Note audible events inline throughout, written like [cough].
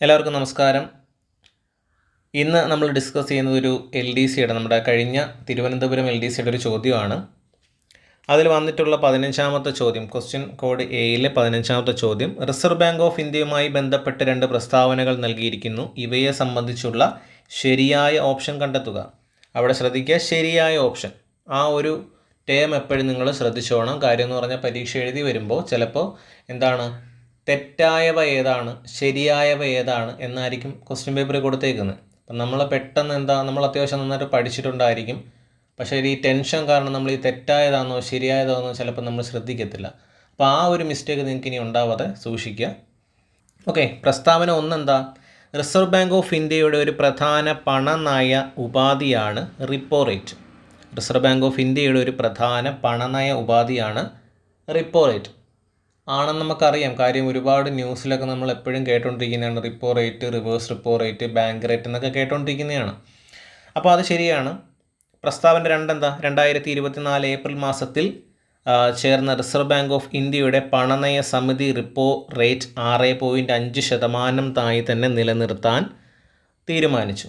എല്ലാവർക്കും നമസ്കാരം. ഇന്ന് നമ്മൾ ഡിസ്കസ് ചെയ്യുന്നത് ഒരു എൽ ഡി സിയുടെ നമ്മുടെ കഴിഞ്ഞ തിരുവനന്തപുരം എൽ ഡി സിയുടെ ഒരു ചോദ്യമാണ്. അതിൽ വന്നിട്ടുള്ള പതിനഞ്ചാമത്തെ ചോദ്യം ക്വസ്റ്റ്യൻ കോഡ് എയിലെ പതിനഞ്ചാമത്തെ ചോദ്യം റിസർവ് ബാങ്ക് ഓഫ് ഇന്ത്യയുമായി ബന്ധപ്പെട്ട് രണ്ട് പ്രസ്താവനകൾ നൽകിയിരിക്കുന്നു. ഇവയെ സംബന്ധിച്ചുള്ള ശരിയായ ഓപ്ഷൻ കണ്ടെത്തുക. അവിടെ ശ്രദ്ധിക്കുക ശരിയായ ഓപ്ഷൻ ആ ഒരു ടേം എപ്പോഴും നിങ്ങൾ ശ്രദ്ധിച്ചോണം. കാര്യം എന്ന് പറഞ്ഞാൽ പരീക്ഷ എഴുതി വരുമ്പോൾ ചിലപ്പോൾ എന്താണ് തെറ്റായവ ഏതാണ്? ശരിയായവ ഏതാണ്? എന്നായിരിക്കും ക്വസ്റ്റ്യൻ പേപ്പറിൽ കൊടുത്തേക്കുന്നത്. അപ്പം നമ്മൾ പെട്ടെന്ന് എന്താ നമ്മൾ അത്യാവശ്യം നന്നായിട്ട് പഠിച്ചിട്ടുണ്ടായിരിക്കും. പക്ഷേ ഈ ടെൻഷൻ കാരണം നമ്മൾ ഈ തെറ്റായതാണോ ശരിയായതാണോ ചിലപ്പോൾ നമ്മൾ ശ്രദ്ധിക്കത്തില്ല. അപ്പോൾ ആ ഒരു മിസ്റ്റേക്ക് നിങ്ങൾക്ക് ഇനി ഉണ്ടാവാതെ സൂക്ഷിക്കുക. ഓക്കെ പ്രസ്താവന ഒന്നെന്താ? റിസർവ് ബാങ്ക് ഓഫ് ഇന്ത്യയുടെ ഒരു പ്രധാന പണനയ ഉപാധിയാണ് repo rate reserve bank of ഇന്ത്യയുടെ ഒരു പ്രധാന പണനയ ഉപാധിയാണ് റിപ്പോ റേറ്റ് ആണെന്ന് നമുക്കറിയാം. കാര്യം ഒരുപാട് ന്യൂസിലൊക്കെ നമ്മൾ എപ്പോഴും കേട്ടുകൊണ്ടിരിക്കുന്നതാണ് repo rate reverse repo rate bank rate എന്നൊക്കെ കേട്ടുകൊണ്ടിരിക്കുന്നതാണ് അപ്പോൾ അത് ശരിയാണ്. പ്രസ്താവന രണ്ടെന്താ? രണ്ടായിരത്തി ഇരുപത്തിനാല് ഏപ്രിൽ മാസത്തിൽ ചേർന്ന റിസർവ് ബാങ്ക് ഓഫ് ഇന്ത്യയുടെ പണനയ സമിതി റിപ്പോ റേറ്റ് ആറ് പോയിന്റ് അഞ്ച് ശതമാനം തായി തന്നെ നിലനിർത്താൻ തീരുമാനിച്ചു.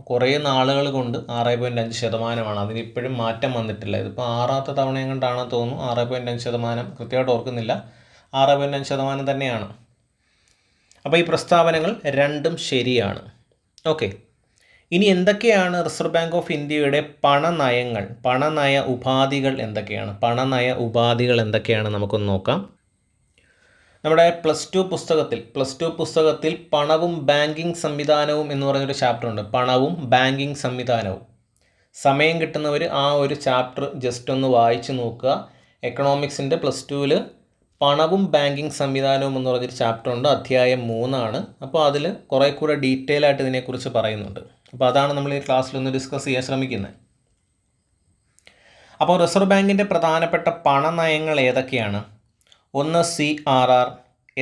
കുറേ നാളുകൾ കൊണ്ട് ആറ് പോയിന്റ് അഞ്ച് ശതമാനമാണ്. അതിനിപ്പോഴും മാറ്റം വന്നിട്ടില്ല. ഇതിപ്പോൾ ആറാമത്തെ തവണയും കൊണ്ടാണെന്ന് തോന്നുന്നു. ആറ് പോയിന്റ് അഞ്ച് ശതമാനം കൃത്യമായിട്ട് ഓർക്കുന്നില്ല. ആറ് പോയിന്റ് അഞ്ച് ശതമാനം തന്നെയാണ്. അപ്പോൾ ഈ പ്രസ്താവനകൾ രണ്ടും ശരിയാണ്. ഓക്കെ. ഇനി എന്തൊക്കെയാണ് റിസർവ് ബാങ്ക് ഓഫ് ഇന്ത്യയുടെ പണനയങ്ങൾ? പണനയ ഉപാധികൾ എന്തൊക്കെയാണ്? പണനയ ഉപാധികൾ എന്തൊക്കെയാണ്? നമുക്കൊന്ന് നോക്കാം. നമ്മുടെ പ്ലസ് ടു പുസ്തകത്തിൽ പ്ലസ് ടു പുസ്തകത്തിൽ പണവും ബാങ്കിങ് സംവിധാനവും എന്ന് പറഞ്ഞൊരു ചാപ്റ്റർ ഉണ്ട്. പണവും ബാങ്കിങ് സംവിധാനവും. സമയം കിട്ടുന്നവർ ആ ഒരു ചാപ്റ്റർ ജസ്റ്റ് ഒന്ന് വായിച്ച് നോക്കുക. എക്കണോമിക്സിന്റെ പ്ലസ് ടുവിൽ പണവും ബാങ്കിങ് സംവിധാനവും എന്ന് പറഞ്ഞൊരു ചാപ്റ്റർ ഉണ്ട് അധ്യായം മൂന്നാണ്. അപ്പോൾ അതിൽ കുറേ കൂടെ ഡീറ്റെയിൽ ആയിട്ട് ഇതിനെക്കുറിച്ച് പറയുന്നുണ്ട്. അപ്പോൾ അതാണ് നമ്മൾ ഈ ക്ലാസ്സിൽ ഒന്ന് ഡിസ്കസ് ചെയ്യാൻ ശ്രമിക്കുന്നത്. അപ്പോൾ റിസർവ് ബാങ്കിന്റെ പ്രധാനപ്പെട്ട പണനയങ്ങൾ ഏതൊക്കെയാണ്? ഒന്ന് C R R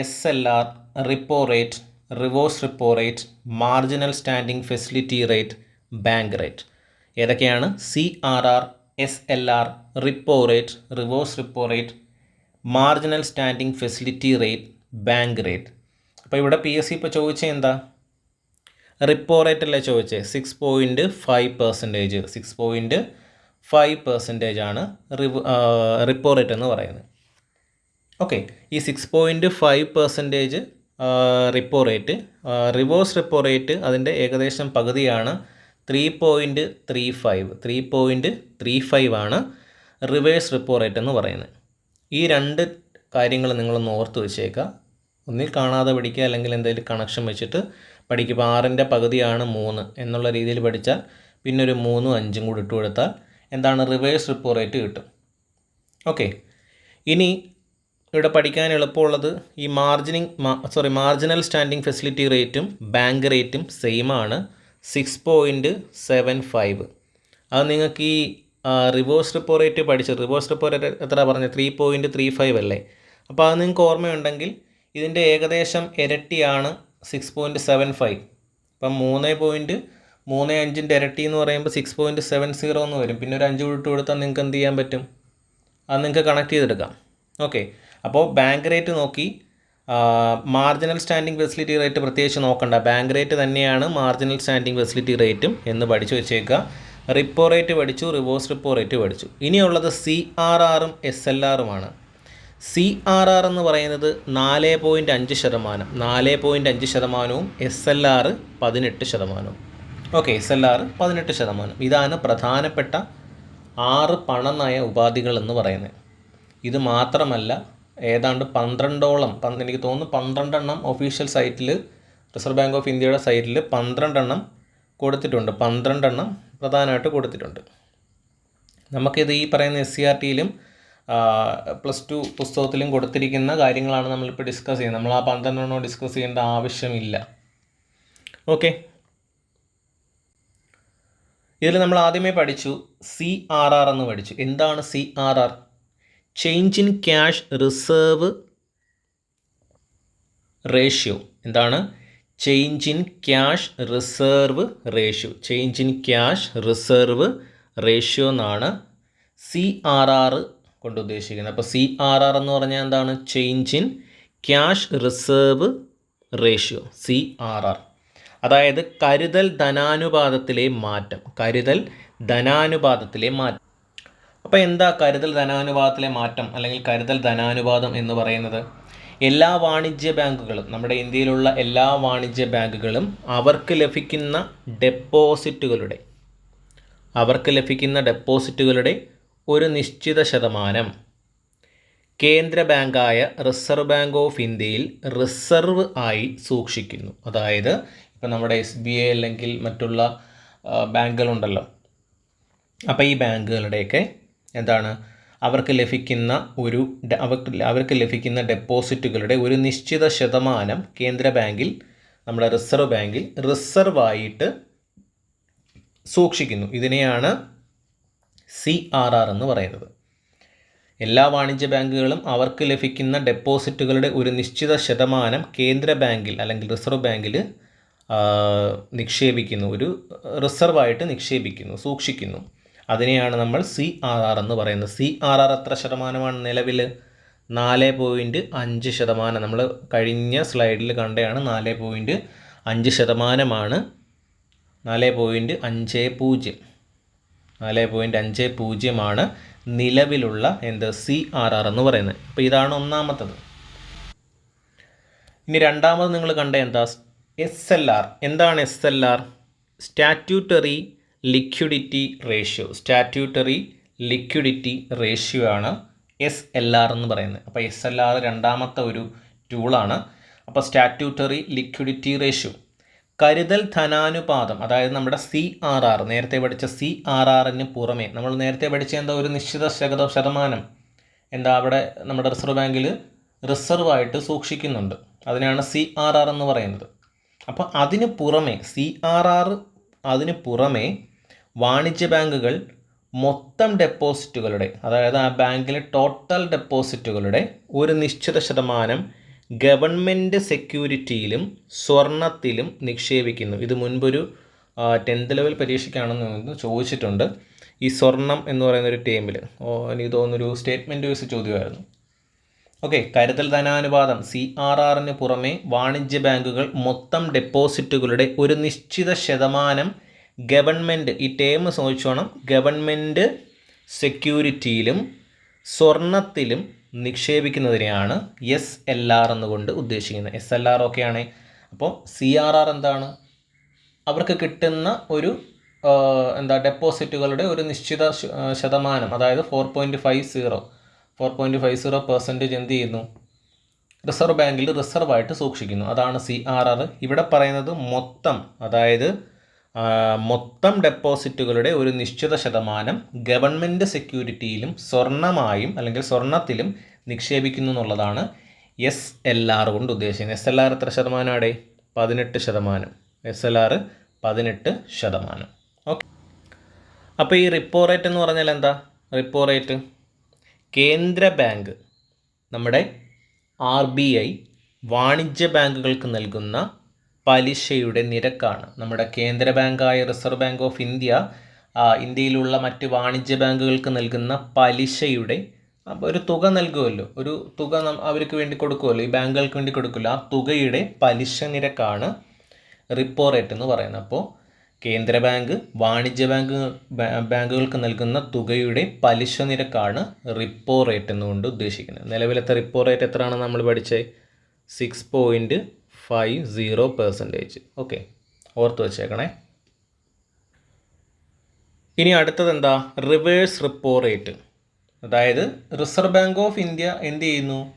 S L R repo rate reverse repo rate marginal standing facility rate bank rate ഏതൊക്കെയാണ്? C R R S L R repo rate reverse repo rate marginal standing facility rate bank rate അപ്പോൾ ഇവിടെ P S C ഇപ്പോൾ ചോദിച്ചത് എന്താ? Repo rate അല്ലേ ചോദിച്ചത്? Six point five percentage six point five percentage ആണ് repo rate എന്ന് പറയുന്നത്. ഓക്കെ ഈ six point five percentage repo rate reverse repo rate അതിന്റെ ഏകദേശം പകുതിയാണ് three point three five three point three five ആണ് റിവേഴ്സ് റിപ്പോ റേറ്റ് എന്ന് പറയുന്നത്. ഈ രണ്ട് കാര്യങ്ങൾ നിങ്ങളൊന്ന് ഓർത്ത് വെച്ചേക്കുക ഒന്നിൽ കാണാതെ പഠിക്കുക അല്ലെങ്കിൽ എന്തെങ്കിലും കണക്ഷൻ വെച്ചിട്ട് പഠിക്കുക. ആറിന്റെ പകുതിയാണ് മൂന്ന് എന്നുള്ള രീതിയിൽ പഠിച്ചാൽ പിന്നെ ഒരു മൂന്നും അഞ്ചും കൂടി ഇട്ട് കൊടുത്താൽ എന്താണ്? റിവേഴ്സ് റിപ്പോ റേറ്റ് കിട്ടും. ഓക്കെ ഇനി ഇവിടെ പഠിക്കാൻ എളുപ്പമുള്ളത് ഈ margining sorry marginal standing facility റേറ്റും ബാങ്ക് റേറ്റും സെയിം ആണ്. സിക്സ് പോയിന്റ് സെവൻ ഫൈവ് അത് നിങ്ങൾക്ക് ഈ റിവേഴ്സ് റിപ്പോ റേറ്റ് പഠിച്ചു. റിവേഴ്സ് റിപ്പോ റേറ്റ് എത്ര പറഞ്ഞത്? ത്രീ പോയിന്റ് ത്രീ ഫൈവ് അല്ലേ? അപ്പോൾ അത് നിങ്ങൾക്ക് ഓർമ്മയുണ്ടെങ്കിൽ ഇതിന്റെ ഏകദേശം ഇരട്ടിയാണ് സിക്സ് പോയിന്റ് സെവൻ ഫൈവ് ഇപ്പം മൂന്ന് പോയിന്റ് മൂന്ന് അഞ്ചിന്റെ ഇരട്ടി എന്ന് പറയുമ്പോൾ സിക്സ് പോയിന്റ് സെവൻ സീറോ എന്ന് വരും. പിന്നെ ഒരു അഞ്ച് വിട്ട് കൊടുത്താൽ നിങ്ങൾക്ക് എന്ത് ചെയ്യാൻ പറ്റും? അത് നിങ്ങൾക്ക് കണക്ട് ചെയ്തെടുക്കാം. ഓക്കെ അപ്പോൾ ബാങ്ക് റേറ്റ് നോക്കി. മാർജിനൽ സ്റ്റാൻഡിംഗ് ഫെസിലിറ്റി റേറ്റ് പ്രത്യേകിച്ച് നോക്കണ്ട. ബാങ്ക് റേറ്റ് തന്നെയാണ് മാർജിനൽ സ്റ്റാൻഡിംഗ് ഫെസിലിറ്റി റേറ്റും എന്ന് പഠിച്ചു വെച്ചേക്കുക. റിപ്പോ റേറ്റ് പഠിച്ചു റിവേഴ്സ് റിപ്പോ റേറ്റ് പഠിച്ചു. ഇനിയുള്ളത് സി ആർ ആറും എസ് എൽ ആറുമാണ് സി ആർ ആർ എന്ന് പറയുന്നത് നാല് പോയിന്റ് അഞ്ച് ശതമാനം. നാല് പോയിന്റ് അഞ്ച് ശതമാനവും എസ് എൽ ആർ പതിനെട്ട് ശതമാനവും. ഓക്കെ എസ് എൽ ആർ പതിനെട്ട് ശതമാനം. ഇതാണ് പ്രധാനപ്പെട്ട ആറ് പണനയ ഉപാധികൾ എന്ന് പറയുന്നത്. ഇത് മാത്രമല്ല ഏതാണ്ട് പന്ത്രണ്ടോളം പന്ത് എനിക്ക് തോന്നുന്നു പന്ത്രണ്ടെണ്ണം ഒഫീഷ്യൽ സൈറ്റിൽ റിസർവ് ബാങ്ക് ഓഫ് ഇന്ത്യയുടെ സൈറ്റിൽ പന്ത്രണ്ടെണ്ണം കൊടുത്തിട്ടുണ്ട്. പന്ത്രണ്ടെണ്ണം പ്രധാനമായിട്ട് കൊടുത്തിട്ടുണ്ട്. നമുക്കിത് ഈ പറയുന്ന എസ് സി ആർ ടിയിലും പ്ലസ് ടു പുസ്തകത്തിലും കൊടുത്തിരിക്കുന്ന കാര്യങ്ങളാണ് നമ്മളിപ്പോൾ ഡിസ്കസ് ചെയ്യുന്നത്. നമ്മൾ ആ പന്ത്രണ്ടെണ്ണം ഡിസ്കസ് ചെയ്യേണ്ട ആവശ്യമില്ല. ഓക്കെ ഇതിൽ നമ്മൾ ആദ്യമേ പഠിച്ചു സി ആർ ആർ എന്ന് പഠിച്ചു. എന്താണ് C R R change in cash reserve ratio എന്താണ്? Change in cash reserve ratio change in cash reserve ratio എന്നാണ് സി ആർ ആർ കൊണ്ട് ഉദ്ദേശിക്കുന്നത്. അപ്പോൾ സി ആർ ആർ എന്ന് പറഞ്ഞാൽ എന്താണ്? Change in cash reserve ratio C R R അതായത് കരുതൽ ധനാനുപാതത്തിലെ മാറ്റം. കരുതൽ ധനാനുപാതത്തിലെ മാറ്റം. അപ്പോൾ എന്താ കരുതൽ ധനാനുപാതത്തിലെ മാറ്റം? അല്ലെങ്കിൽ കരുതൽ ധനാനുപാതം എന്ന് പറയുന്നത്? എല്ലാ വാണിജ്യ ബാങ്കുകളും നമ്മുടെ ഇന്ത്യയിലുള്ള എല്ലാ വാണിജ്യ ബാങ്കുകളും അവർക്ക് ലഭിക്കുന്ന ഡെപ്പോസിറ്റുകളുടെ അവർക്ക് ലഭിക്കുന്ന ഡെപ്പോസിറ്റുകളുടെ ഒരു നിശ്ചിത ശതമാനം കേന്ദ്ര ബാങ്കായ റിസർവ് ബാങ്ക് ഓഫ് ഇന്ത്യയിൽ റിസർവ് ആയി സൂക്ഷിക്കുന്നു. അതായത് ഇപ്പം നമ്മുടെ എസ് ബി ഐ അല്ലെങ്കിൽ മറ്റുള്ള ബാങ്കുകളുണ്ടല്ലോ. അപ്പോൾ ഈ ബാങ്കുകളുടെയൊക്കെ എന്താണ് അവർക്ക് ലഭിക്കുന്ന ഒരു അവർക്ക് അവർക്ക് ലഭിക്കുന്ന ഡെപ്പോസിറ്റുകളുടെ ഒരു നിശ്ചിത ശതമാനം കേന്ദ്ര ബാങ്കിൽ നമ്മുടെ റിസർവ് ബാങ്കിൽ റിസർവ് ആയിട്ട് സൂക്ഷിക്കുന്നു. ഇതിനെയാണ് സി ആർ ആർ എന്ന് പറയുന്നത്. എല്ലാ വാണിജ്യ ബാങ്കുകളും അവർക്ക് ലഭിക്കുന്ന ഡെപ്പോസിറ്റുകളുടെ ഒരു നിശ്ചിത ശതമാനം കേന്ദ്ര ബാങ്കിൽ അല്ലെങ്കിൽ റിസർവ് ബാങ്കിൽ നിക്ഷേപിക്കുന്നു. ഒരു റിസർവായിട്ട് നിക്ഷേപിക്കുന്നു സൂക്ഷിക്കുന്നു. അതിനെയാണ് നമ്മൾ സി ആർ ആർ എന്ന് പറയുന്നത്. സി ആർ ആർ എത്ര ശതമാനമാണ് നിലവിൽ നാല് പോയിന്റ് അഞ്ച് ശതമാനം. നമ്മൾ കഴിഞ്ഞ സ്ലൈഡിൽ കണ്ടതാണ് നാല് പോയിന്റ് അഞ്ച് ശതമാനമാണ്. നാല് പോയിന്റ് അഞ്ച് പൂജ്യം. നാല് പോയിന്റ് അഞ്ച് പൂജ്യമാണ് നിലവിലുള്ള എന്ത് സി ആർ ആർ എന്ന് പറയുന്നത്. അപ്പോൾ ഇതാണ് ഒന്നാമത്തത്. ഇനി രണ്ടാമത് നിങ്ങൾ കണ്ട എന്താ? എസ് എൽ ആർ എന്താണ് S L R statutory liquidity ratio statutory liquidity ratio ആണ് എസ് എൽ ആർ എന്ന് പറയുന്നത്. അപ്പോൾ എസ് എൽ ആർ രണ്ടാമത്തെ ഒരു ടൂളാണ് അപ്പോൾ സ്റ്റാറ്റ്യൂട്ടറി ലിക്വിഡിറ്റി റേഷ്യോ. കരുതൽ ധനാനുപാതം അതായത് നമ്മുടെ സി ആർ ആർ നേരത്തെ പഠിച്ച സി ആർ ആറിന് പുറമെ നമ്മൾ നേരത്തെ പഠിച്ച എന്താ ഒരു നിശ്ചിത ശത ശതമാനം എന്താ അവിടെ നമ്മുടെ റിസർവ് ബാങ്കിൽ റിസർവ് ആയിട്ട് സൂക്ഷിക്കുന്നുണ്ട്. അതിനാണ് സി ആർ ആർ എന്ന് പറയുന്നത്. അപ്പോൾ അതിന് പുറമെ സി ആർ ആർ അതിന് പുറമെ വാണിജ്യ ബാങ്കുകൾ മൊത്തം ഡെപ്പോസിറ്റുകളുടെ അതായത് ആ ബാങ്കിലെ ടോട്ടൽ ഡെപ്പോസിറ്റുകളുടെ ഒരു നിശ്ചിത ശതമാനം ഗവൺമെന്റ് സെക്യൂരിറ്റിയിലും സ്വർണത്തിലും നിക്ഷേപിക്കുന്നു. ഇത് മുൻപൊരു ടെൻത്ത് ലെവൽ പരീക്ഷയ്ക്കാണെന്ന് ചോദിച്ചിട്ടുണ്ട്. ഈ സ്വർണം എന്ന് പറയുന്ന ഒരു ടേമിൽ എനിക്ക് തോന്നുന്നൊരു സ്റ്റേറ്റ്മെന്റ് വൈസ് ചോദ്യമായിരുന്നു. ഓക്കെ കരുതൽ ധനാനുപാതം സി ആർ ആറിന് പുറമെ വാണിജ്യ ബാങ്കുകൾ മൊത്തം ഡെപ്പോസിറ്റുകളുടെ ഒരു നിശ്ചിത ശതമാനം ഗവൺമെന്റ് ഈ ടേം ചോദിച്ചോണം ഗവൺമെന്റ് സെക്യൂരിറ്റിയിലും സ്വർണത്തിലും നിക്ഷേപിക്കുന്നതിനെയാണ് എസ് എൽ ആർ എന്നുകൊണ്ട് ഉദ്ദേശിക്കുന്നത്. എസ് എൽ ആർ ഒക്കെയാണ്. അപ്പോൾ സി ആർ ആർ എന്താണ്? അവർക്ക് കിട്ടുന്ന ഒരു എന്താ ഡെപ്പോസിറ്റുകളുടെ ഒരു നിശ്ചിത ശതമാനം അതായത് four point five zero four point five zero percentage എന്ത് ചെയ്യുന്നു? റിസർവ് ബാങ്കിൽ റിസർവായിട്ട് സൂക്ഷിക്കുന്നു. അതാണ് സി ആർ ആർ ഇവിടെ പറയുന്നത് മൊത്തം അതായത് മൊത്തം ഡെപ്പോസിറ്റുകളുടെ ഒരു നിശ്ചിത ശതമാനം ഗവൺമെന്റ് സെക്യൂരിറ്റിയിലും സ്വർണമായും അല്ലെങ്കിൽ സ്വർണത്തിലും നിക്ഷേപിക്കുന്നു എന്നുള്ളതാണ് എസ് എൽ ആർ കൊണ്ട് ഉദ്ദേശിക്കുന്നത്. എസ് എൽ ആർ എത്ര ശതമാനമാടെ പതിനെട്ട് ശതമാനം. എസ് എൽ ആർ പതിനെട്ട് ശതമാനം. ഓക്കെ. അപ്പോൾ ഈ റിപ്പോ റേറ്റ് എന്ന് പറഞ്ഞാൽ എന്താ? റിപ്പോ റേറ്റ് കേന്ദ്ര ബാങ്ക് നമ്മുടെ ആർ ബി ഐ വാണിജ്യ ബാങ്കുകൾക്ക് നൽകുന്ന പലിശയുടെ നിരക്കാണ്. നമ്മുടെ കേന്ദ്ര ബാങ്കായ റിസർവ് ബാങ്ക് ഓഫ് ഇന്ത്യ ഇന്ത്യയിലുള്ള മറ്റ് വാണിജ്യ ബാങ്കുകൾക്ക് നൽകുന്ന പലിശയുടെ ഒരു തുക നൽകുമല്ലോ. ഒരു തുക അവർക്ക് വേണ്ടി കൊടുക്കുമല്ലോ. ഈ ബാങ്കുകൾക്ക് വേണ്ടി കൊടുക്കുമല്ലോ. ആ തുകയുടെ പലിശ നിരക്കാണ് റിപ്പോ റേറ്റ് എന്ന് പറയുന്നത്. അപ്പോൾ കേന്ദ്ര ബാങ്ക് വാണിജ്യ ബാങ്ക് ബാങ്കുകൾക്ക് നൽകുന്ന തുകയുടെ പലിശ നിരക്കാണ് റിപ്പോ റേറ്റ് എന്നുകൊണ്ട് ഉദ്ദേശിക്കുന്നത്. നിലവിലത്തെ റിപ്പോ റേറ്റ് എത്രയാണ് നമ്മൾ പഠിച്ചത്? Six point five zero percentage okay ഓർത്ത് വെച്ചേക്കണേ. ഇനി അടുത്തത് എന്താ? റിവേഴ്സ് റിപ്പോ റേറ്റ് അതായത് റിസർവ് ബാങ്ക് ഓഫ് ഇന്ത്യ എന്ത് ചെയ്യുന്നു?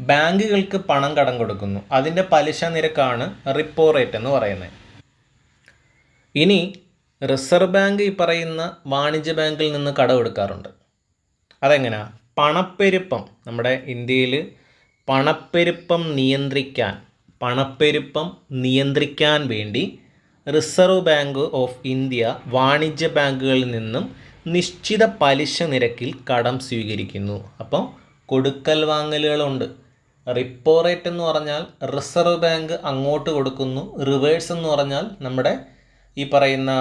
ബാങ്കുകൾക്ക് പണം കടം കൊടുക്കുന്നു. അതിന്റെ പലിശ നിരക്കാണ് റിപ്പോ റേറ്റ് എന്ന് പറയുന്നത്. ഇനി റിസർവ് ബാങ്ക് ഈ പറയുന്ന വാണിജ്യ ബാങ്കിൽ നിന്ന് കടമെടുക്കാറുണ്ട് അതെങ്ങനെയാണ് പണപ്പെരുപ്പം. നമ്മുടെ ഇന്ത്യയിൽ പണപ്പെരുപ്പം നിയന്ത്രിക്കാൻ പണപ്പെരുപ്പം നിയന്ത്രിക്കാൻ വേണ്ടി റിസർവ് ബാങ്ക് ഓഫ് ഇന്ത്യ വാണിജ്യ ബാങ്കുകളിൽ നിന്നും നിശ്ചിത പലിശ നിരക്കിൽ കടം സ്വീകരിക്കുന്നു. അപ്പോൾ കൊടുക്കൽ വാങ്ങലുകളുണ്ട്. റിപ്പോ റേറ്റ് എന്ന് പറഞ്ഞാൽ റിസർവ് ബാങ്ക് അങ്ങോട്ട് കൊടുക്കുന്നു. റിവേഴ്സ് എന്ന് പറഞ്ഞാൽ നമ്മുടെ ഈ പറയുന്ന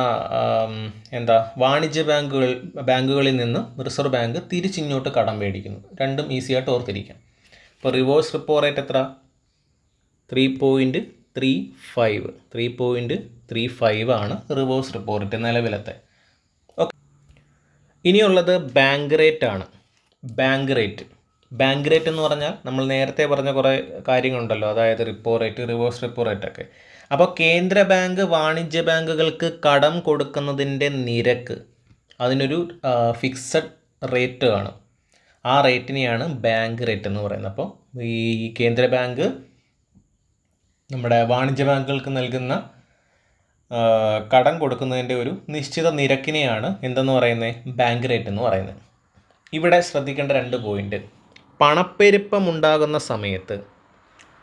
എന്താ വാണിജ്യ ബാങ്കുകൾ ബാങ്കുകളിൽ നിന്ന് റിസർവ് ബാങ്ക് തിരിച്ചിങ്ങോട്ട് കടം മേടിക്കുന്നു. രണ്ടും ഈസിയായിട്ട് ഓർത്തിരിക്കാം. ഇപ്പോൾ റിവേഴ്സ് റിപ്പോ റേറ്റ് എത്ര? Three point three five three point three five ആണ് റിവേഴ്സ് റിപ്പോർട്ട് നിലവിലത്തെ. ഓക്കെ ഇനിയുള്ളത് ബാങ്ക് റേറ്റ് ആണ്. ബാങ്ക് റേറ്റ് ബാങ്ക് റേറ്റ് എന്ന് പറഞ്ഞാൽ നമ്മൾ നേരത്തെ പറഞ്ഞ കുറേ കാര്യങ്ങളുണ്ടല്ലോ. അതായത് repo rate reverse repo rate ഒക്കെ. അപ്പോൾ കേന്ദ്ര ബാങ്ക് വാണിജ്യ ബാങ്കുകൾക്ക് കടം കൊടുക്കുന്നതിന്റെ നിരക്ക് അതിനൊരു ഫിക്സഡ് റേറ്റ് ആണ്. ആ റേറ്റിനെയാണ് ബാങ്ക് റേറ്റ് എന്ന് പറയുന്നത്. അപ്പോൾ ഈ കേന്ദ്ര ബാങ്ക് നമ്മുടെ വാണിജ്യ ബാങ്കുകൾക്ക് നൽകുന്ന കടം കൊടുക്കുന്നതിന്റെ ഒരു നിശ്ചിത നിരക്കിനെയാണ് എന്തെന്ന് പറയുന്നത് ബാങ്ക് റേറ്റ് എന്ന് പറയുന്നത്. ഇവിടെ ശ്രദ്ധിക്കേണ്ട രണ്ട് പോയിന്റ് പണപ്പെരുപ്പം ഉണ്ടാകുന്ന സമയത്ത്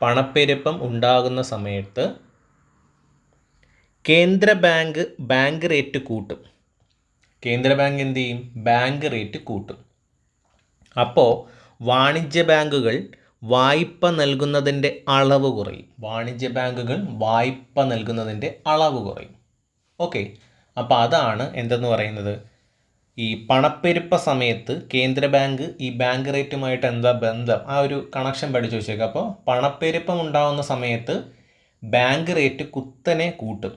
പണപ്പെരുപ്പം ഉണ്ടാകുന്ന സമയത്ത് കേന്ദ്ര ബാങ്ക് ബാങ്ക് റേറ്റ് കൂട്ടും. കേന്ദ്ര ബാങ്ക് എന്ത് ചെയ്യും? ബാങ്ക് റേറ്റ് കൂട്ടും. അപ്പോൾ വാണിജ്യ ബാങ്കുകൾ വായ്പ നൽകുന്നതിന്റെ അളവ് കുറയും. വാണിജ്യ ബാങ്കുകൾ വായ്പ നൽകുന്നതിന്റെ അളവ് കുറയും. ഓക്കെ. അപ്പോൾ അതാണ് എന്തെന്ന് പറയുന്നത്? ഈ പണപ്പെരുപ്പ സമയത്ത് കേന്ദ്ര ബാങ്ക് ഈ ബാങ്ക് റേറ്റുമായിട്ട് എന്താ ബന്ധം? ആ ഒരു കണക്ഷൻ പഠിച്ചു വെച്ചേക്കുക അപ്പോൾ പണപ്പെരുപ്പം ഉണ്ടാകുന്ന സമയത്ത് ബാങ്ക് റേറ്റ് കുത്തനെ കൂട്ടും.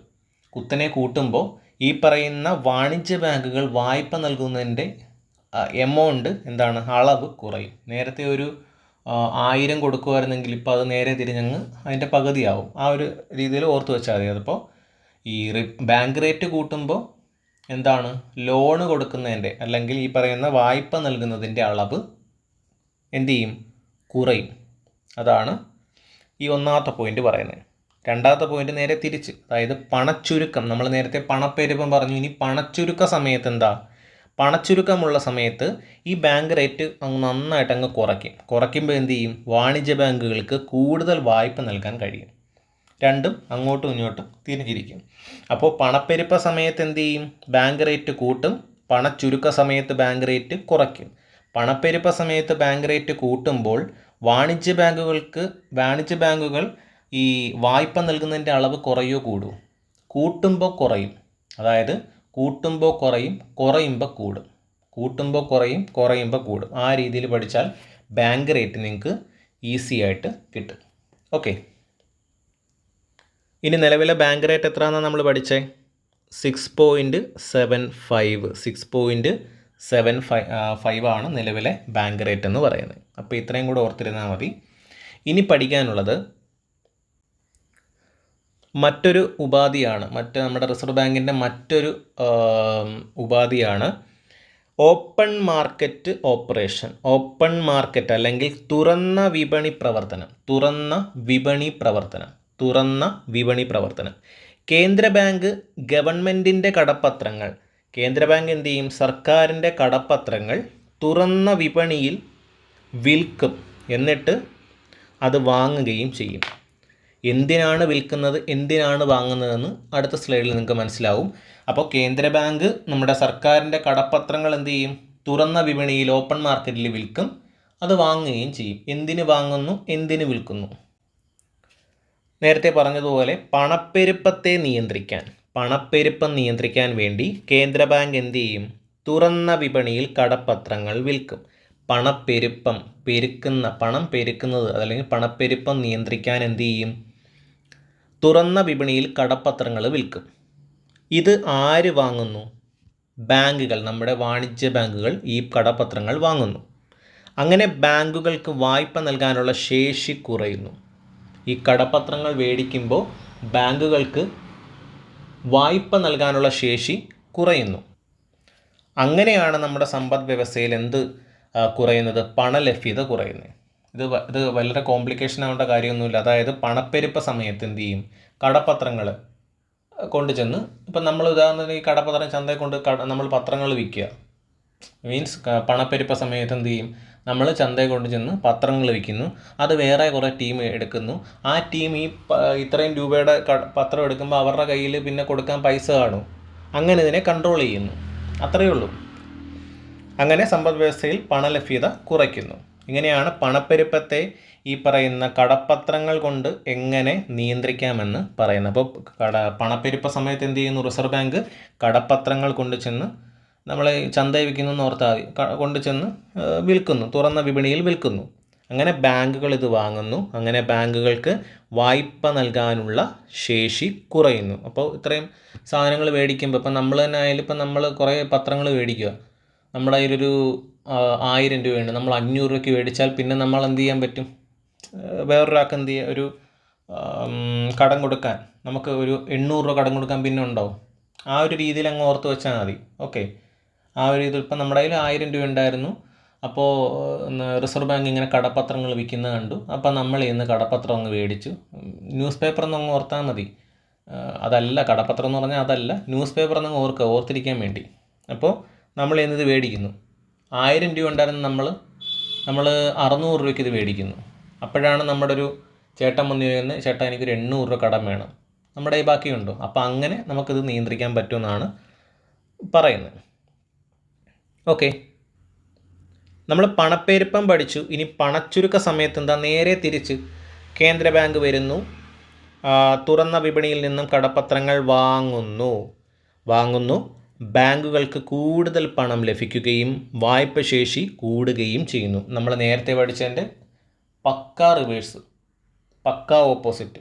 കുത്തനെ കൂട്ടുമ്പോൾ ഈ പറയുന്ന വാണിജ്യ ബാങ്കുകൾ വായ്പ നൽകുന്നതിന്റെ എമൗണ്ട് എന്താണ്? അളവ് കുറയും. നേരത്തെ ഒരു ആയിരം കൊടുക്കുമായിരുന്നെങ്കിൽ ഇപ്പോൾ അത് നേരെ തിരിഞ്ഞങ്ങ് അതിന്റെ പകുതിയാവും. ആ ഒരു രീതിയിൽ ഓർത്ത് വെച്ചാൽ മതി. അതിപ്പോൾ ഈ ബാങ്ക് റേറ്റ് കൂട്ടുമ്പോൾ എന്താണ്? ലോണ് കൊടുക്കുന്നതിന്റെ അല്ലെങ്കിൽ ഈ പറയുന്ന വായ്പ നൽകുന്നതിന്റെ അളവ് എന്ത് ചെയ്യും? കുറയും. അതാണ് ഈ ഒന്നാമത്തെ പോയിന്റ് പറയുന്നത്. രണ്ടാമത്തെ പോയിന്റ് നേരെ തിരിച്ച്. അതായത് പണച്ചുരുക്കം. നമ്മൾ നേരത്തെ പണപ്പെരുപ്പം പറഞ്ഞു. ഇനി പണച്ചുരുക്ക സമയത്ത് എന്താ? പണച്ചുരുക്കമുള്ള സമയത്ത് ഈ ബാങ്ക് റേറ്റ് അങ്ങ് നന്നായിട്ട് അങ്ങ് കുറയ്ക്കും. കുറയ്ക്കുമ്പോൾ എന്ത് ചെയ്യും? വാണിജ്യ ബാങ്കുകൾക്ക് കൂടുതൽ വായ്പ നൽകാൻ കഴിയും. രണ്ടും അങ്ങോട്ടും ഇങ്ങോട്ടും തിരിഞ്ഞിരിക്കും. അപ്പോൾ പണപ്പെരുപ്പ സമയത്ത് എന്ത് ചെയ്യും? ബാങ്ക് റേറ്റ് കൂട്ടും. പണച്ചുരുക്ക സമയത്ത് ബാങ്ക് റേറ്റ് കുറയ്ക്കും. പണപ്പെരുപ്പ സമയത്ത് ബാങ്ക് റേറ്റ് കൂട്ടുമ്പോൾ വാണിജ്യ ബാങ്കുകൾക്ക് വാണിജ്യ ബാങ്കുകൾ ഈ വായ്പ നൽകുന്നതിന്റെ അളവ് കുറയോ കൂടുമോ കൂട്ടുമ്പോൾ കുറയും. അതായത് കൂട്ടുമ്പോൾ കുറയും കുറയുമ്പോൾ കൂടും. കൂട്ടുമ്പോൾ കുറയും കുറയുമ്പോൾ കൂടും. ആ രീതിയിൽ പഠിച്ചാൽ ബാങ്ക് റേറ്റ് നിങ്ങൾക്ക് ഈസി ആയിട്ട് കിട്ടും. ഓക്കെ. ഇനി നിലവിലെ ബാങ്ക് റേറ്റ് എത്രയാണെന്നാണ് നമ്മൾ പഠിച്ചേ? Six point seven five six point seven five five ആണ് നിലവിലെ ബാങ്ക് റേറ്റ് എന്ന് പറയുന്നത്. അപ്പോൾ ഇത്രയും കൂടെ ഓർത്തിരുന്നാൽ മതി. ഇനി പഠിക്കാനുള്ളത് മറ്റൊരു ഉപാധിയാണ് മറ്റ് നമ്മുടെ റിസർവ് ബാങ്കിന്റെ മറ്റൊരു ഉപാധിയാണ് open market operation. Open market അല്ലെങ്കിൽ തുറന്ന വിപണി പ്രവർത്തനം തുറന്ന വിപണി പ്രവർത്തനം തുറന്ന വിപണി പ്രവർത്തനം. കേന്ദ്ര ബാങ്ക് ഗവൺമെന്റിന്റെ കടപ്പത്രങ്ങൾ കേന്ദ്ര ബാങ്ക് എന്ത് ചെയ്യും? സർക്കാരിന്റെ കടപ്പത്രങ്ങൾ തുറന്ന വിപണിയിൽ വിൽക്കും. എന്നിട്ട് അത് വാങ്ങുകയും ചെയ്യും. എന്തിനാണ് വിൽക്കുന്നത് എന്തിനാണ് വാങ്ങുന്നതെന്ന് അടുത്ത സ്ലൈഡിൽ നിങ്ങൾക്ക് മനസ്സിലാവും. അപ്പോൾ കേന്ദ്ര ബാങ്ക് നമ്മുടെ സർക്കാരിന്റെ കടപ്പത്രങ്ങൾ എന്ത് ചെയ്യും? തുറന്ന വിപണിയിൽ ഓപ്പൺ മാർക്കറ്റിൽ വിൽക്കും അത് വാങ്ങുകയും ചെയ്യും. എന്തിന് വാങ്ങുന്നു എന്തിന് വിൽക്കുന്നു? നേരത്തെ പറഞ്ഞതുപോലെ പണപ്പെരുപ്പത്തെ നിയന്ത്രിക്കാൻ പണപ്പെരുപ്പം നിയന്ത്രിക്കാൻ വേണ്ടി കേന്ദ്ര ബാങ്ക് എന്ത് ചെയ്യും? തുറന്ന വിപണിയിൽ കടപ്പത്രങ്ങൾ വിൽക്കും. പണപ്പെരുപ്പം പെരുക്കുന്ന പണം പെരുക്കുന്നത് അതല്ലെങ്കിൽ പണപ്പെരുപ്പം നിയന്ത്രിക്കാൻ എന്ത് ചെയ്യും? തുറന്ന വിപണിയിൽ കടപ്പത്രങ്ങൾ വിൽക്കും. ഇത് ആര് വാങ്ങുന്നു? ബാങ്കുകൾ നമ്മുടെ വാണിജ്യ ബാങ്കുകൾ ഈ കടപ്പത്രങ്ങൾ വാങ്ങുന്നു. അങ്ങനെ ബാങ്കുകൾക്ക് വായ്പ നൽകാനുള്ള ശേഷി കുറയുന്നു. ഈ കടപ്പത്രങ്ങൾ മേടിക്കുമ്പോൾ ബാങ്കുകൾക്ക് വായ്പ നൽകാനുള്ള ശേഷി കുറയുന്നു. അങ്ങനെയാണ് നമ്മുടെ സമ്പദ് വ്യവസ്ഥയിൽ എന്ത് കുറയുന്നത്? പണലഭ്യത കുറയുന്നത്. ഇത് ഇത് വളരെ കോംപ്ലിക്കേഷൻ ആവേണ്ട കാര്യമൊന്നുമില്ല. അതായത് പണപ്പെരുപ്പ സമയത്ത് എന്ത് ചെയ്യും? കടപ്പത്രങ്ങൾ കൊണ്ടുചെന്ന് ഇപ്പം നമ്മൾ ഉദാഹരണത്തിന് ഈ കടപ്പത്രം ചന്തയിൽ കൊണ്ട് കട നമ്മൾ പത്രങ്ങൾ വിൽക്കുക. മീൻസ് പണപ്പെരുപ്പ സമയത്ത് എന്ത് ചെയ്യും? നമ്മൾ ചന്തയിൽ കൊണ്ട് ചെന്ന് പത്രങ്ങൾ വിൽക്കുന്നു. അത് വേറെ കുറേ ടീം എടുക്കുന്നു. ആ ടീം ഈ ഇത്രയും രൂപയുടെ പത്രം എടുക്കുമ്പോൾ അവരുടെ കയ്യിൽ പിന്നെ കൊടുക്കാൻ പൈസ കാണും. അങ്ങനെ ഇതിനെ കൺട്രോൾ ചെയ്യുന്നു. അത്രയേ ഉള്ളൂ. അങ്ങനെ സമ്പദ് വ്യവസ്ഥയിൽ പണലഭ്യത കുറയ്ക്കുന്നു. ഇങ്ങനെയാണ് പണപ്പെരുപ്പത്തെ ഈ പറയുന്ന കടപ്പത്രങ്ങൾ കൊണ്ട് എങ്ങനെ നിയന്ത്രിക്കാമെന്ന് പറയുന്നത്. അപ്പോൾ കട പണപ്പെരുപ്പ സമയത്ത് എന്ത് ചെയ്യുന്നു? റിസർവ് ബാങ്ക് കടപ്പത്രങ്ങൾ കൊണ്ട് ചെന്ന് നമ്മൾ ചന്തയിൽ വിൽക്കുന്നു എന്ന് ഓർത്താൽ കൊണ്ട് ചെന്ന് വിൽക്കുന്നു തുറന്ന വിപണിയിൽ വിൽക്കുന്നു. അങ്ങനെ ബാങ്കുകൾ ഇത് വാങ്ങുന്നു. അങ്ങനെ ബാങ്കുകൾക്ക് വായ്പ നൽകാനുള്ള ശേഷി കുറയുന്നു. അപ്പോൾ ഇത്രയും സാധനങ്ങൾ മേടിക്കുമ്പോൾ ഇപ്പം നമ്മൾ തന്നെ ആയാലും ഇപ്പം നമ്മൾ കുറേ പത്രങ്ങൾ മേടിക്കുക. നമ്മുടെ ആ, ആയിരം രൂപയുണ്ട്. നമ്മൾ അഞ്ഞൂറ് രൂപയ്ക്ക് മേടിച്ചാൽ പിന്നെ നമ്മൾ എന്ത് ചെയ്യാൻ പറ്റും? വേറൊരാൾക്ക് എന്ത് ചെയ്യുക ഒരു കടം കൊടുക്കാൻ. നമുക്ക് ഒരു എണ്ണൂറ് രൂപ കടം കൊടുക്കാൻ പിന്നെ ഉണ്ടാവും. ആ ഒരു രീതിയിൽ അങ്ങ് ഓർത്ത് വെച്ചാൽ മതി. ഓക്കെ. ആ ഒരു രീതിയിൽ ഇപ്പം നമ്മുടെ കയ്യിൽ ആയിരം രൂപ ഉണ്ടായിരുന്നു. അപ്പോൾ റിസർവ് ബാങ്ക് ഇങ്ങനെ കടപ്പത്രങ്ങൾ വിൽക്കുന്നത് കണ്ടു. അപ്പോൾ നമ്മൾ ഇന്ന് കടപ്പത്രം ഒന്ന് മേടിച്ചു. ന്യൂസ് പേപ്പർ ഒന്ന് ഓർത്താൽ മതി. അതല്ല കടപ്പത്രം എന്ന് പറഞ്ഞാൽ അതല്ല. ന്യൂസ് പേപ്പർ എന്നങ്ങ് ഓർക്കുക ഓർത്തിരിക്കാൻ വേണ്ടി. അപ്പോൾ നമ്മൾ ഇന്നത് ഇത് മേടിക്കുന്നു. ആയിരം രൂപ ഉണ്ടായിരുന്ന നമ്മൾ നമ്മൾ അറുന്നൂറ് രൂപയ്ക്ക് ഇത് മേടിക്കുന്നു. അപ്പോഴാണ് നമ്മുടെ ഒരു ചേട്ടൻ വന്നു ചോദിക്കുന്നത് ചേട്ടാ എനിക്കൊരു എണ്ണൂറ് രൂപ കടം വേണം. നമ്മുടെ ഈ ബാക്കിയുണ്ടോ? അപ്പോൾ അങ്ങനെ നമുക്കിത് നിയന്ത്രിക്കാൻ പറ്റുമെന്നാണ് പറയുന്നത്. ഓക്കെ. നമ്മൾ പണപ്പെരുപ്പം പഠിച്ചു. ഇനി പണച്ചുരുക്ക സമയത്ത് എന്താ? നേരെ തിരിച്ച് കേന്ദ്ര ബാങ്ക് വരുന്നു. തുറന്ന വിപണിയിൽ നിന്നും കടപ്പത്രങ്ങൾ വാങ്ങുന്നു. വാങ്ങുന്നു. ബാങ്കുകൾക്ക് കൂടുതൽ പണം ലഭിക്കുകയും വായ്പ ശേഷി കൂടുകയും ചെയ്യുന്നു. നമ്മൾ നേരത്തെ പഠിച്ചതിന്റെ പക്ക റിവേഴ്സ് പക്ക ഓപ്പോസിറ്റ്.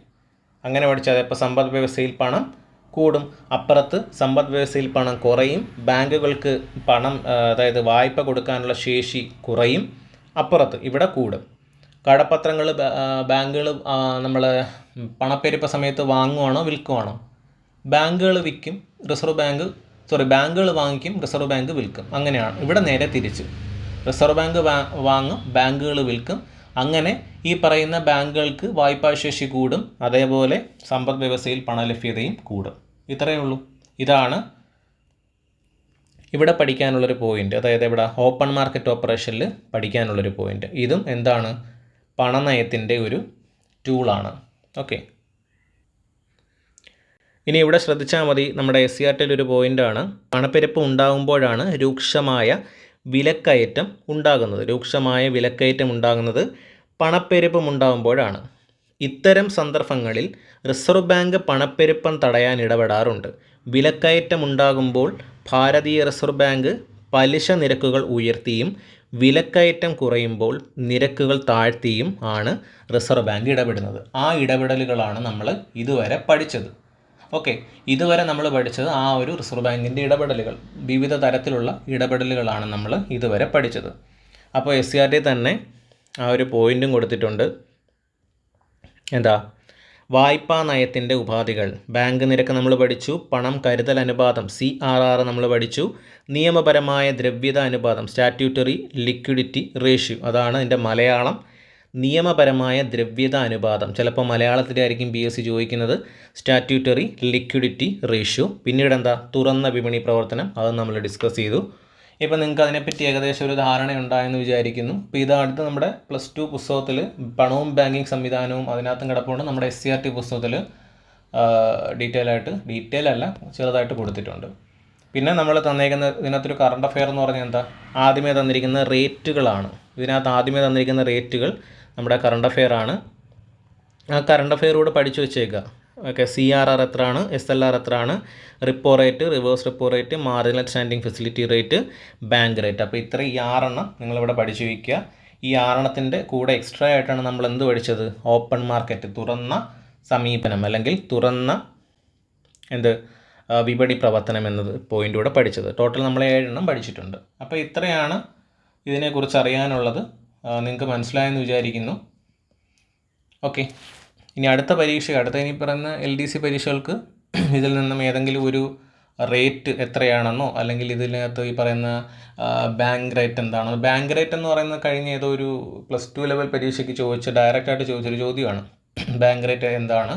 അങ്ങനെ പഠിച്ചാൽ ഇപ്പോൾ സമ്പദ് വ്യവസ്ഥയിൽ പണം കൂടും. അപ്പുറത്ത് സമ്പദ് വ്യവസ്ഥയിൽ പണം കുറയും. ബാങ്കുകൾക്ക് പണം അതായത് വായ്പ കൊടുക്കാനുള്ള ശേഷി കുറയും. അപ്പുറത്ത് ഇവിടെ കൂടും. കടപ്പത്രങ്ങൾ ബാങ്കുകൾ നമ്മൾ പണപ്പെരുപ്പ സമയത്ത് വാങ്ങുവാണോ വിൽക്കുവാണോ? ബാങ്കുകൾ വിൽക്കും. റിസർവ് ബാങ്ക് സോറി ബാങ്കുകൾ വാങ്ങിക്കും റിസർവ് ബാങ്ക് വിൽക്കും. അങ്ങനെയാണ്. ഇവിടെ നേരെ തിരിച്ച്. റിസർവ് ബാങ്ക് വാങ്ങും ബാങ്കുകൾ വിൽക്കും. അങ്ങനെ ഈ പറയുന്ന ബാങ്കുകൾക്ക് വായ്പാശേഷി കൂടും. അതേപോലെ സമ്പദ് വ്യവസ്ഥയിൽ പണലഭ്യതയും കൂടും. ഇത്രയേ ഉള്ളൂ. ഇതാണ് ഇവിടെ പഠിക്കാനുള്ളൊരു പോയിന്റ് അതായത് ഇവിടെ ഓപ്പൺ മാർക്കറ്റ് ഓപ്പറേഷനിൽ പഠിക്കാനുള്ളൊരു പോയിന്റ് ഇതും എന്താണ്? പണനയത്തിന്റെ ഒരു ടൂളാണ് ഓക്കെ ഇനി ഇവിടെ ശ്രദ്ധിച്ചാൽ മതി നമ്മുടെ എസ് സി ആർ ടിയിൽ ഒരു പോയിന്റാണ് പണപ്പെരുപ്പ് ഉണ്ടാകുമ്പോഴാണ് രൂക്ഷമായ വിലക്കയറ്റം ഉണ്ടാകുന്നത്. രൂക്ഷമായ വിലക്കയറ്റം ഉണ്ടാകുന്നത് പണപ്പെരുപ്പം ഉണ്ടാകുമ്പോഴാണ് ഇത്തരം സന്ദർഭങ്ങളിൽ റിസർവ് ബാങ്ക് പണപ്പെരുപ്പം തടയാൻ ഇടപെടാറുണ്ട്. വിലക്കയറ്റം ഉണ്ടാകുമ്പോൾ ഭാരതീയ റിസർവ് ബാങ്ക് പലിശ നിരക്കുകൾ ഉയർത്തിയും വിലക്കയറ്റം കുറയുമ്പോൾ നിരക്കുകൾ താഴ്ത്തിയും ആണ് റിസർവ് ബാങ്ക് ഇടപെടുന്നത്. ആ ഇടപെടലുകളാണ് നമ്മൾ ഇതുവരെ പഠിച്ചത്. ഓക്കെ ഇതുവരെ നമ്മൾ പഠിച്ചത് ആ ഒരു റിസർവ് ബാങ്കിന്റെ ഇടപെടലുകൾ വിവിധ തരത്തിലുള്ള ഇടപെടലുകളാണ് നമ്മൾ ഇതുവരെ പഠിച്ചത്. അപ്പോൾ എസ് സി ആർ ടി തന്നെ ആ ഒരു പോയിന്റും കൊടുത്തിട്ടുണ്ട്. എന്താ? വായ്പാ നയത്തിന്റെ ഉപാധികൾ. ബാങ്ക് നിരക്ക് നമ്മൾ പഠിച്ചു പണം കരുതൽ അനുപാതം സി ആർ ആർ നമ്മൾ പഠിച്ചു നിയമപരമായ ദ്രവ്യത അനുപാതം സ്റ്റാറ്റ്യൂട്ടറി ലിക്വിഡിറ്റി റേഷ്യോ അതാണ് അതിന്റെ മലയാളം നിയമപരമായ ദ്രവ്യത അനുപാതം. ചിലപ്പോൾ മലയാളത്തിലായിരിക്കും ബി എസ് സി ചോദിക്കുന്നത് സ്റ്റാറ്റ്യൂട്ടറി ലിക്വിഡിറ്റി റേഷ്യോ പിന്നീട് എന്താ? തുറന്ന വിപണി പ്രവർത്തനം. അത് നമ്മൾ ഡിസ്കസ് ചെയ്തു. ഇപ്പം നിങ്ങൾക്ക് അതിനെപ്പറ്റി ഏകദേശം ഒരു ധാരണ ഉണ്ടായെന്ന് വിചാരിക്കുന്നു. അപ്പോൾ ഇത് അടുത്ത് നമ്മുടെ പ്ലസ് ടു പുസ്തകത്തിൽ പണവും ബാങ്കിങ് സംവിധാനവും അതിനകത്തും കിടപ്പുണ്ട്. നമ്മുടെ എസ് സി ആർ ടി പുസ്തകത്തിൽ ഡീറ്റെയിൽ ആയിട്ട് ഡീറ്റെയിൽ അല്ല ചെറുതായിട്ട് കൊടുത്തിട്ടുണ്ട്. പിന്നെ നമ്മൾ തന്നേക്കുന്ന ഇതിനകത്തൊരു കറണ്ട് അഫെയർ എന്ന് പറഞ്ഞാൽ എന്താ? ആദ്യമേ തന്നിരിക്കുന്ന റേറ്റുകളാണ് ഇതിനകത്ത് ആദ്യമേ തന്നിരിക്കുന്ന റേറ്റുകൾ നമ്മുടെ കറണ്ട് അഫെയർ ആണ്. ആ കറണ്ട് അഫെയർ കൂടെ പഠിച്ചു വെച്ചേക്കുക ഓക്കെ സി ആർ ആർ എത്രയാണ്? എസ് എൽ ആർ എത്രയാണ്? Repo rate reverse repo rate marginal standing facility rate bank rate അപ്പോൾ ഇത്ര ഈ ആറെണ്ണം നിങ്ങളിവിടെ പഠിച്ചു വയ്ക്കുക ഈ ആറെണ്ണത്തിന്റെ കൂടെ എക്സ്ട്രാ ആയിട്ടാണ് നമ്മൾ എന്ത് പഠിച്ചത്? ഓപ്പൺ മാർക്കറ്റ് തുറന്ന സമീപനം അല്ലെങ്കിൽ തുറന്ന എന്ത്? വിപണി പ്രവർത്തനം എന്നത് പോയിന്റ് കൂടെ പഠിച്ചത്. ടോട്ടൽ നമ്മൾ ഏഴെണ്ണം പഠിച്ചിട്ടുണ്ട്. അപ്പോൾ ഇത്രയാണ് ഇതിനെക്കുറിച്ച് അറിയാനുള്ളത്. നിങ്ങൾക്ക് മനസ്സിലായെന്ന് വിചാരിക്കുന്നു. ഓക്കെ. ഇനി അടുത്ത പരീക്ഷ അടുത്ത ഇനി പറയുന്ന എൽ ഡി സി പരീക്ഷകൾക്ക് [clears throat] ഇതിൽ നിന്നും ഏതെങ്കിലും ഒരു റേറ്റ് എത്രയാണെന്നോ അല്ലെങ്കിൽ ഇതിനകത്ത് ഈ പറയുന്ന ബാങ്ക് റേറ്റ് എന്താണോ. ബാങ്ക് റേറ്റ് എന്ന് പറയുന്നത് കഴിഞ്ഞ ഏതോ ഒരു പ്ലസ് ടു ലെവൽ പരീക്ഷയ്ക്ക് ചോദിച്ച ഡയറക്റ്റായിട്ട് ചോദിച്ചൊരു ചോദ്യമാണ്. [clears throat] ബാങ്ക് റേറ്റ് എന്താണ്?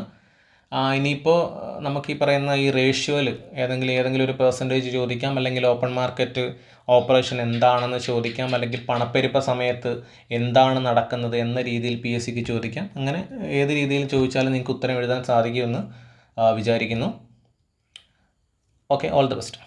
ഇനിയിപ്പോൾ നമുക്ക് ഈ പറയുന്ന ഈ റേഷ്യോയിൽ ഏതെങ്കിലും ഏതെങ്കിലും ഒരു പെർസെന്റേജ് ചോദിക്കാം അല്ലെങ്കിൽ ഓപ്പൺ മാർക്കറ്റ് ഓപ്പറേഷൻ എന്താണെന്ന് ചോദിക്കാം അല്ലെങ്കിൽ പണപ്പെരുപ്പ സമയത്ത് എന്താണ് നടക്കുന്നത് എന്ന രീതിയിൽ പി എസ് സിക്ക് ചോദിക്കാം. അങ്ങനെ ഏത് രീതിയിൽ ചോദിച്ചാലും നിങ്ങൾക്ക് ഉത്തരം എഴുതാൻ സാധിക്കുമെന്ന് വിചാരിക്കുന്നു. Okay all the best